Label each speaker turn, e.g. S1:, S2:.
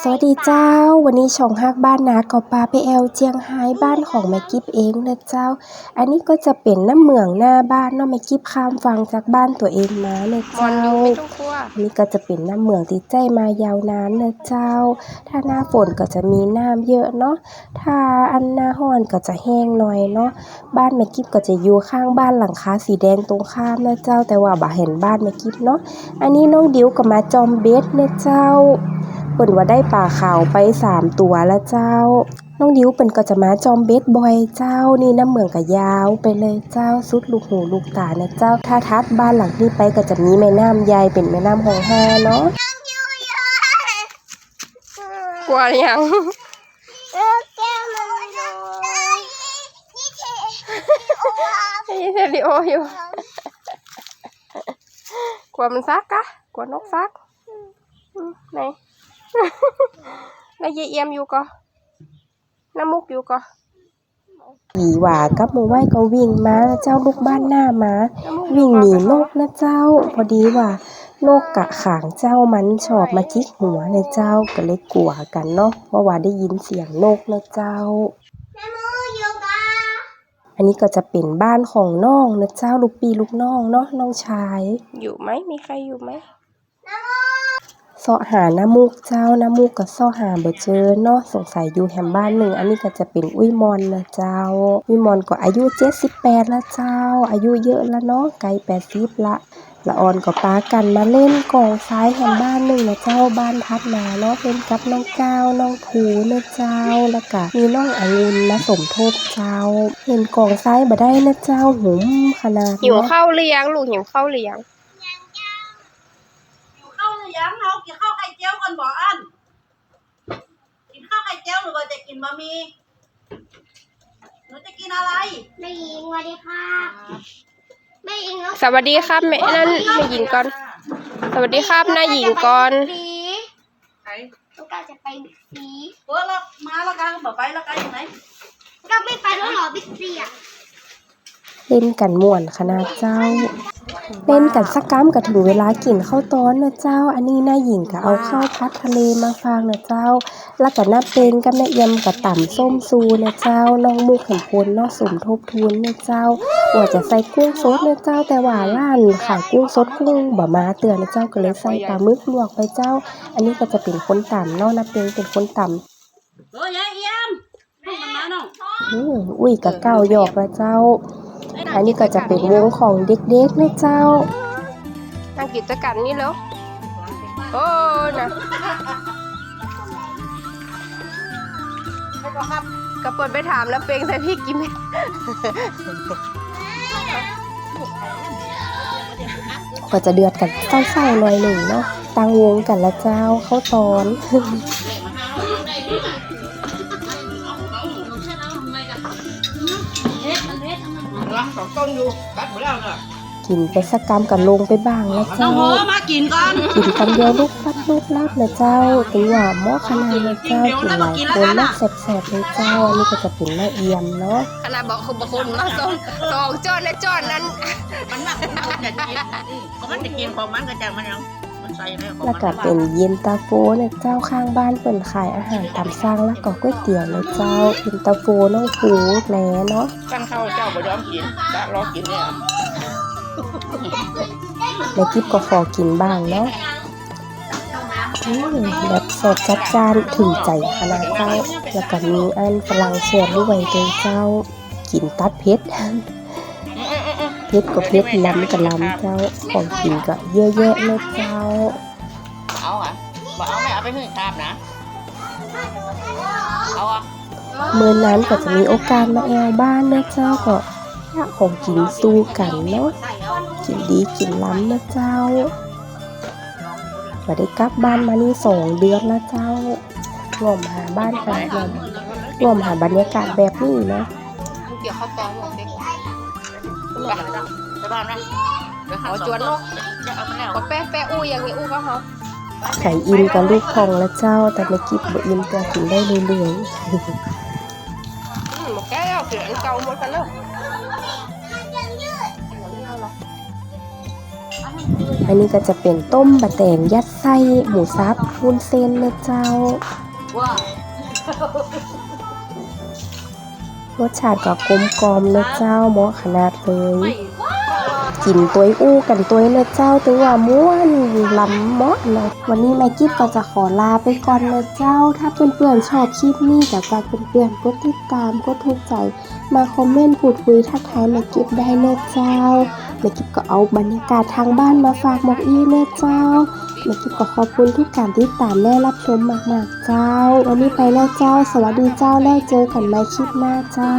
S1: สวัสดีเจ้า วันนี้ช่องฮักบ้านนาเกาปลาไปแอลเจียงไฮ้บ้านของแม่กิฟเองนะเจ้า อันนี้ก็จะเป็นน้ำเหมืองหน้าบ้านเนาะแม่กิฟข้ามฟังจากบ้านตัวเองมานะ
S2: มอน
S1: เจ้า
S2: ยูไม่ต้องกลัว
S1: อันนี้ก็จะเป็นน้ำเหมืองที่ใจมายาวนานนะเจ้า ถ้าหน้าฝนก็จะมีน้ำเยอะเนาะถ้าอันหน้าห้อนก็จะแห้งหน่อยเนาะบ้านแม่กิฟก็จะอยู่ข้างบ้านหลังคาสีแดงตรงข้ามนะเจ้า แต่ว่าบ่เห็นบ้านแม่กิฟเนาะอันนี้น้องดิวก็มาจอมเบสนะเจ้า เปิ่นว่าได้ปลาขาวไปสามตัวแล้วเจ้า น้องดิวเปิ่นก็จะมาจอมเบสบ่อยเจ้า นี่น้ำเหมืองก็ยาวไปเลยเจ้าสุดลูกหูลูกตานะเจ้า ถ้าทัดบ้านหลังนี้ไปก็จะมีแม่น้ำใหญ่เป็นแม่น้ำหองห้าเนาะ
S2: กลัวยัง
S3: เออแก้วมันเลยนี่เจ๊
S2: ได้ยินเซริโออยู่กลัวมันซักกะกลัวนกซักอืมไหน แล้วยายเอียมอยู่ก็น้ำมุกอยู่ก็
S1: ผีหว่ากับหมูไหว้ก็วิ่งมานะเจ้าลูกบ้านหน้ามา
S2: น้ำมุก
S1: วิ่งหนีนกนะเจ้า พอดีว่านกกะขางเจ้ามันชอบมาจิกหัวนะเจ้าก็เลยกลัวกันเนาะเพราะว่าได้ยินเสียงนกนะเจ้า
S3: แม่มูอยู่กะ
S1: อันนี้ก็จะเป็นบ้านของน้องนะเจ้าลูกปีลูกน้องเนาะน้องชาย
S2: อยู่ไหมมีใครอยู่ไหม
S1: เสาะหาน้ำมูกเจ้า น้ำมูกก็เสาะหาบ่เจอเนาะสงสัยอยู่แหมบ้านหนึ่ง อันนี้ก็จะเป็นอุ้ยมอนนะเจ้า อุ้ยมอนก็อายุ 78 แล้วเจ้า อายุเยอะแล้วเนาะไกล80 ละละออนก็ปากันมาเล่นกองซ้ายแหมบ้านหนึ่งนะเจ้าบ้านทัดมาเนาะเล่นกับน้องก้าวน้องผูนะเจ้าแล้วก็มีน้ององุ่นมาสมทบเจ้าเล่นกองซ้ายบ่ได้นะเจ้าหุมขนาด
S2: หิว
S1: เข้า
S2: วหรือยังลูกหิวข้าวหรือยัง
S4: ข้าวหรือยังเอากินข้าว ไข่เจียวก่อนบอกอันกินข้าวไข่เจียวหรือว่าจะกินบะหมี่หนูจะกินอะไร
S3: แม่หญิงสวัสดีค่ะแม่หญิงแล้ว
S2: สวัสดีครับแม่นั่นแม่หญิงก่อน สวัสดีครับนายหญิงก่อน
S3: สี
S4: ไหน
S3: ลูกกาจะไปสี
S4: เออแล้วมาแล้วกันบอกไปแล้วกันอยู่ไหน
S3: ก็ไม่ไปแล้วเหรอบิ๊กซีอะ
S1: เล่นกันม่วนขนาดเจ้า เล่นกันสักกัมก็ถึงเวลากินข้าวต้อนนะเจ้า อันนี้นายหญิงก็เอาข้าวพัดทะเลมาฟางนะเจ้า แล้วก็น้าเป็งกับแม่เอียมกับต่ำส้มซูนะเจ้า น้องมุกเห็นพลเนอกสมทบทุนนะเจ้าว่าจะใส่กุ้งสดนะเจ้า แต่ว่าร้านขายกุ้งสดกุ้งบ่มาเตือนนะเจ้าก็เลยใส่ปลาหมึกลวกไปเจ้า อันนี้ก็จะเป็นคนต่ำเนาะน้าเป็งเป็นคนต่ำ
S4: เออยายเอี่ยมลูกมันมาน้อง
S1: อืมอุ้ยกับเก้าหยอกละเจ้า อันนี้ก็จะเป็นวงของเด็กๆนะเจ้า
S2: นั่งกิจกรรมนี่แล้วโอ้นะ
S4: ไปก่อนครับ
S2: ก็เปิดไปถามแล้วเป็งใส่พี่กินไหม
S1: ก็จะเดือดกันเศร้าๆหน่อยหนึ่งเนาะตั้งวงกันละเจ้าเข้าตอน
S4: สองต้นอยู่กัดหมดแล้วเนอะ
S1: กินไปสักกรรมกันลงไปบ้างละ
S4: น้อ
S1: เจ้า ง
S4: โหมากินก่อน
S1: กินคำเดียวลูกฟัดลูกลับนะเจ้าถึงว่าหม้อขนาดนะเจ้ากินหลายคนนักแสบๆเลยเจ้าอันนี้ก็จะเป็นแม่เอียมเนาะ
S2: ขนาดบอกคุณบอกคุณมาสองสองจอนและจอนนั้น
S4: มันมากมันจะกินก็มันจะกินของมันก็จะมันยังมันใส่ในของ
S1: แล้ว
S4: มัน
S1: ก็เป็นเย็นตาโฟนะเจ้าข้างบ้านเปิดขายอาหารตามสั่งแล้วก็ก๋วยเตี๋ยวนะเจ้าเย็นตาโฟน้องผูแหนเนาะ
S4: กันข้าวเจ้าบ่ยอมกินจะรอกินเนี่ย
S1: ในคลิปก็ขอกินบ้างเนาะอืมแบบสดจัดจานถึงใจขนาดเจ้า แล้วก็มีอันฝรั่งเศสด้วยเด้อเจ้า กินตัดเผ็ดเผ็ดก็เผ็ดล้ำก็ล้ำเจ้าของกินก็เยอะแยะเลยเจ้า
S4: เอาอะบอกเอาไม่เอาไปหื้อทาบนะ เอาอะ
S1: เมื่อนั้นก็จะมีโอกาสมาแอวบ้านนะเจ้าก็อยาของกินสู้กันเนาะกินดีกินล้ำนะเจ้ามาได้กลับบ้านมานี่สองเดือนแล้วเจ้ารวมหาบ้านหาลมรวมหาบรรยากาศแบบนี้นะ
S2: เกี่ยวข้าวตองบอกเด็ ก
S4: ไปบ้านนะ
S2: ขอจวนเนาะ
S4: จะเอาไปแล้ว
S2: ขอแป๊ะแป๊ะอู้อย่างนี้อู้ก็เขา
S1: ไข่อินกับลูกทองแล้วเจ้า แต่ไม่กิบบ่อินก็กินได้เรื่อย
S2: อืมบอกแก้วเสืออันเก่าหมดกันแล้ว
S1: ๆอันนี้ก็จะเป็นต้มบะแตงยัดไส้หมูสับวุ้นเส้นนะเจ้า รสชาติก็กลมกลอมนะเจ้าเหมาะขนาดเลย กินตัวอู้กันตัวนะเจ้าถือว่าม่วนล้ำเมาะเลยวันนี้แม่กิ๊บก็จะขอลาไปก่อนนะเจ้า ถ้าเพื่อนๆชอบคลิปนี้ก็ฝากเพื่อนๆกดติดตามกดถูกใจ มาคอมเมนต์พูดคุยทักทายแม่กิ๊บได้นะเจ้าแม่กิ๊บก็เอาบรรยากาศทางบ้านมาฝากหมกอีนะเจ้าแม่กิ๊บก็ขอบคุณทุกการติดตามและรับชมมากๆเจ้า วันนี้ไปแล้วเจ้า สวัสดีเจ้าแล้วเจอกันใหม่คลิปหน้าเจ้า